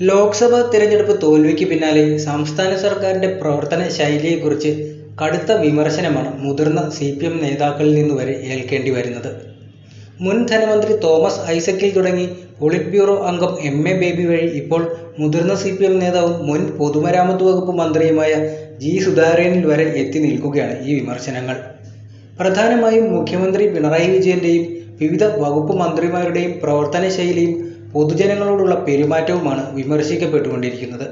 ലോക്സഭാ തിരഞ്ഞെടുപ്പ് തോൽവിക്ക് പിന്നാലെ സംസ്ഥാന സർക്കാരിന്റെ പ്രവർത്തന ശൈലിയെക്കുറിച്ച് കടുത്ത വിമർശനമാണ് മുതിർന്ന സി പി എം നേതാക്കളിൽ നിന്ന് വരെ ഏൽക്കേണ്ടി വരുന്നത്. മുൻ ധനമന്ത്രി തോമസ് ഐസക്കിൽ തുടങ്ങി പൊളിറ്റ് ബ്യൂറോ അംഗം എം എ ബേബി വഴി ഇപ്പോൾ മുതിർന്ന സി പി എം നേതാവും മുൻ പൊതുമരാമത്ത് വകുപ്പ് മന്ത്രിയുമായ ജി സുധാകരനിൽ വരെ എത്തി നിൽക്കുകയാണ് ഈ വിമർശനങ്ങൾ. പ്രധാനമായും മുഖ്യമന്ത്രി പിണറായി വിജയന്റെയും വിവിധ വകുപ്പ് മന്ത്രിമാരുടെയും പ്രവർത്തന ശൈലിയും പൊതുജനങ്ങളോടുള്ള പെരുമാറ്റവുമാണ് വിമർശിക്കപ്പെട്ടുകൊണ്ടിരിക്കുന്നത്.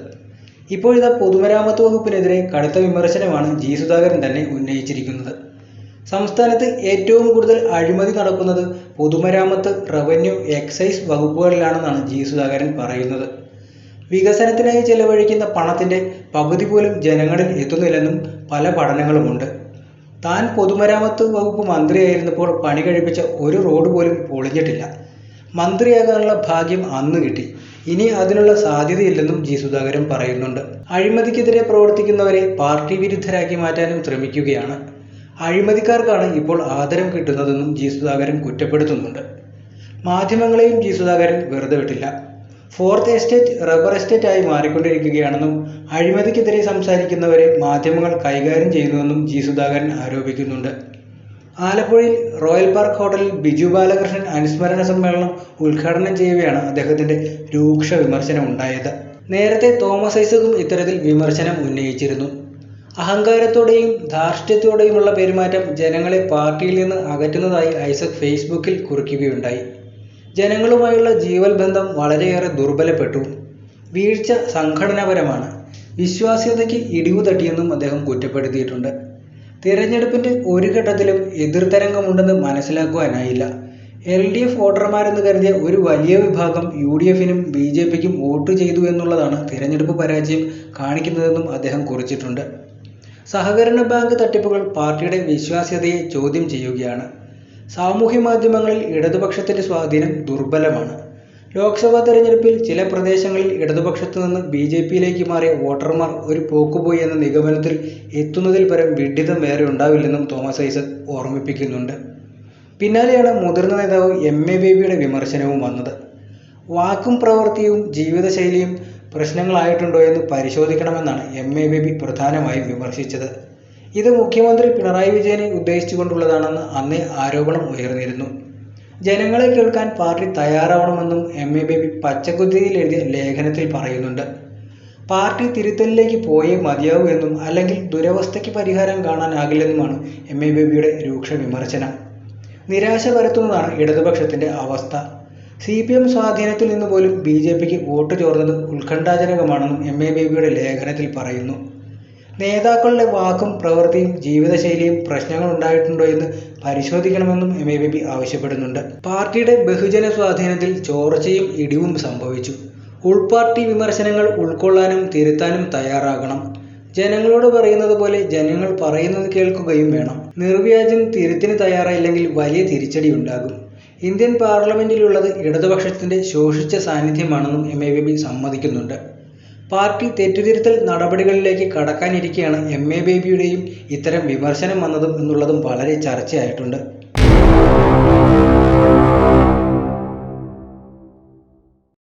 ഇപ്പോഴത്തെ പൊതുമരാമത്ത് വകുപ്പിനെതിരെ കടുത്ത വിമർശനമാണ് ജി സുധാകരൻ തന്നെ ഉന്നയിച്ചിരിക്കുന്നത്. സംസ്ഥാനത്ത് ഏറ്റവും കൂടുതൽ അഴിമതി നടക്കുന്നത് പൊതുമരാമത്ത് റവന്യൂ എക്സൈസ് വകുപ്പുകളിലാണെന്നാണ് ജി സുധാകരൻ പറയുന്നത്. വികസനത്തിനായി ചെലവഴിക്കുന്ന പണത്തിന്റെ പകുതി പോലും ജനങ്ങളിൽ എത്തുന്നില്ലെന്നും പല പഠനങ്ങളുമുണ്ട്. താൻ പൊതുമരാമത്ത് വകുപ്പ് മന്ത്രിയായിരുന്നപ്പോൾ പണി കഴിപ്പിച്ച ഒരു റോഡ് പോലും പൊളിഞ്ഞിട്ടില്ല. മന്ത്രിയാകാനുള്ള ഭാഗ്യം അന്ന് കിട്ടി. ഇനി അതിനുള്ള സാധ്യതയില്ലെന്നും ജി സുധാകരൻ പറയുന്നുണ്ട്. അഴിമതിക്കെതിരെ പ്രവർത്തിക്കുന്നവരെ പാർട്ടി വിരുദ്ധരാക്കി മാറ്റാനും ശ്രമിക്കുകയാണ്. അഴിമതിക്കാർക്കാണ് ഇപ്പോൾ ആദരം കിട്ടുന്നതെന്നും ജി സുധാകരൻ കുറ്റപ്പെടുത്തുന്നുണ്ട്. മാധ്യമങ്ങളെയും ജി സുധാകരൻ വെറുതെ വിട്ടില്ല. ഫോർത്ത് എസ്റ്റേറ്റ് റബ്ബർ എസ്റ്റേറ്റ് ആയി മാറിക്കൊണ്ടിരിക്കുകയാണെന്നും അഴിമതിക്കെതിരെ സംസാരിക്കുന്നവരെ മാധ്യമങ്ങൾ കൈകാര്യം ചെയ്യുന്നുവെന്നും ജി സുധാകരൻ ആരോപിക്കുന്നുണ്ട്. ആലപ്പുഴയിൽ റോയൽ പാർക്ക് ഹോട്ടലിൽ ബിജു ബാലകൃഷ്ണൻ അനുസ്മരണ സമ്മേളനം ഉദ്ഘാടനം ചെയ്യവെയാണ് അദ്ദേഹത്തിന്റെ രൂക്ഷ വിമർശനം ഉണ്ടായത് നേരത്തെ തോമസ് ഐസകും ഇത്തരത്തിൽ വിമർശനം ഉന്നയിച്ചിരുന്നു. അഹങ്കാരത്തോടെയും ധാർഷ്ട്യത്തോടെയുമുള്ള പെരുമാറ്റം ജനങ്ങളെ പാർട്ടിയിൽ നിന്ന് അകറ്റുന്നതായി ഐസക് ഫേസ്ബുക്കിൽ കുറിക്കുകയുണ്ടായി. ജനങ്ങളുമായുള്ള ജീവൽ ബന്ധം വളരെയേറെ ദുർബലപ്പെട്ടു. വീഴ്ച സംഘടനാപരമാണ്. വിശ്വാസ്യതയ്ക്ക് ഇടിവ് തട്ടിയെന്നും അദ്ദേഹം കുറ്റപ്പെടുത്തിയിട്ടുണ്ട്. തിരഞ്ഞെടുപ്പിന്റെ ഒരു ഘട്ടത്തിലും എതിർതരംഗമുണ്ടെന്ന് മനസ്സിലാക്കുവാനായില്ല. എൽ ഡി എഫ് വോട്ടർമാരെന്ന് കരുതിയ ഒരു വലിയ വിഭാഗം യു ഡി എഫിനും ബി ജെ പിക്കും വോട്ട് ചെയ്തു എന്നുള്ളതാണ് തിരഞ്ഞെടുപ്പ് പരാജയം കാണിക്കുന്നതെന്നും അദ്ദേഹം കുറിച്ചിട്ടുണ്ട്. സഹകരണ ബാങ്ക് തട്ടിപ്പുകൾ പാർട്ടിയുടെ വിശ്വാസ്യതയെ ചോദ്യം ചെയ്യുകയാണ്. സാമൂഹ്യ മാധ്യമങ്ങളിൽ ഇടതുപക്ഷത്തിന്റെ സ്വാധീനം ദുർബലമാണ്. ലോക്സഭാ തെരഞ്ഞെടുപ്പിൽ ചില പ്രദേശങ്ങളിൽ ഇടതുപക്ഷത്തു നിന്ന് ബി ജെ പിയിലേക്ക് മാറിയ വോട്ടർമാർ ഒരു പോക്കുപോയി എന്ന നിഗമനത്തിൽ എത്തുന്നതിൽ പരം വിഡിതം വേറെ ഉണ്ടാവില്ലെന്നും തോമസ് ഐസക് ഓർമ്മിപ്പിക്കുന്നുണ്ട്. പിന്നാലെയാണ് മുതിർന്ന നേതാവ് എം എ ബേബിയുടെ വിമർശനവും വന്നത്. വാക്കും പ്രവൃത്തിയും ജീവിതശൈലിയും പ്രശ്നങ്ങളായിട്ടുണ്ടോ എന്ന് പരിശോധിക്കണമെന്നാണ് എം എ ബേബി പ്രധാനമായും വിമർശിച്ചത്. ഇത് മുഖ്യമന്ത്രി പിണറായി വിജയനെ ഉദ്ദേശിച്ചുകൊണ്ടുള്ളതാണെന്ന് അന്നേ ആരോപണം ഉയർന്നിരുന്നു. ജനങ്ങളെ കേൾക്കാൻ പാർട്ടി തയ്യാറാവണമെന്നും എം എ ബേബി പച്ചക്കുത്തിയിൽ എഴുതിയ ലേഖനത്തിൽ പറയുന്നുണ്ട്. പാർട്ടി തിരുത്തലിലേക്ക് പോയേ മതിയാവൂ എന്നും അല്ലെങ്കിൽ ദുരവസ്ഥയ്ക്ക് പരിഹാരം കാണാനാകില്ലെന്നുമാണ് എം എ ബേബിയുടെ രൂക്ഷ വിമർശനം. നിരാശ പരത്തുന്നതാണ് ഇടതുപക്ഷത്തിന്റെ അവസ്ഥ. സി പി എം സ്വാധീനത്തിൽ നിന്ന് പോലും ബി ജെ പിക്ക് വോട്ട് ചോർന്നത് ഉത്കണ്ഠാജനകമാണെന്നും എം എ ബേബിയുടെ ലേഖനത്തിൽ പറയുന്നു. നേതാക്കളുടെ വാക്കും പ്രവൃത്തിയും ജീവിതശൈലിയും പ്രശ്നങ്ങൾ ഉണ്ടായിട്ടുണ്ടോ എന്ന് പരിശോധിക്കണമെന്നും എം എ ബി ആവശ്യപ്പെടുന്നുണ്ട്. പാർട്ടിയുടെ ബഹുജന സ്വാധീനത്തിൽ ചോർച്ചയും ഇടിവും സംഭവിച്ചു. ഉൾപാർട്ടി വിമർശനങ്ങൾ ഉൾക്കൊള്ളാനും തിരുത്താനും തയ്യാറാകണം. ജനങ്ങളോട് പറയുന്നത് പോലെ ജനങ്ങൾ പറയുന്നത് കേൾക്കുകയും വേണം. നിർവ്യാജം തിരുത്തിന് തയ്യാറായില്ലെങ്കിൽ വലിയ തിരിച്ചടി ഉണ്ടാകും. ഇന്ത്യൻ പാർലമെന്റിലുള്ളത് ഇടതുപക്ഷത്തിന്റെ ശോഷിച്ച സാന്നിധ്യമാണെന്നും എം എ ബി സമ്മതിക്കുന്നുണ്ട്. പാർട്ടി തെറ്റുതിരുത്തൽ നടപടികളിലേക്ക് കടക്കാനിരിക്കെയാണ് എം എ ബേബിയുടെയും ഇത്തരം വിമർശനം വന്നതും എന്നുള്ളതും വളരെ ചർച്ചയായിട്ടുണ്ട്.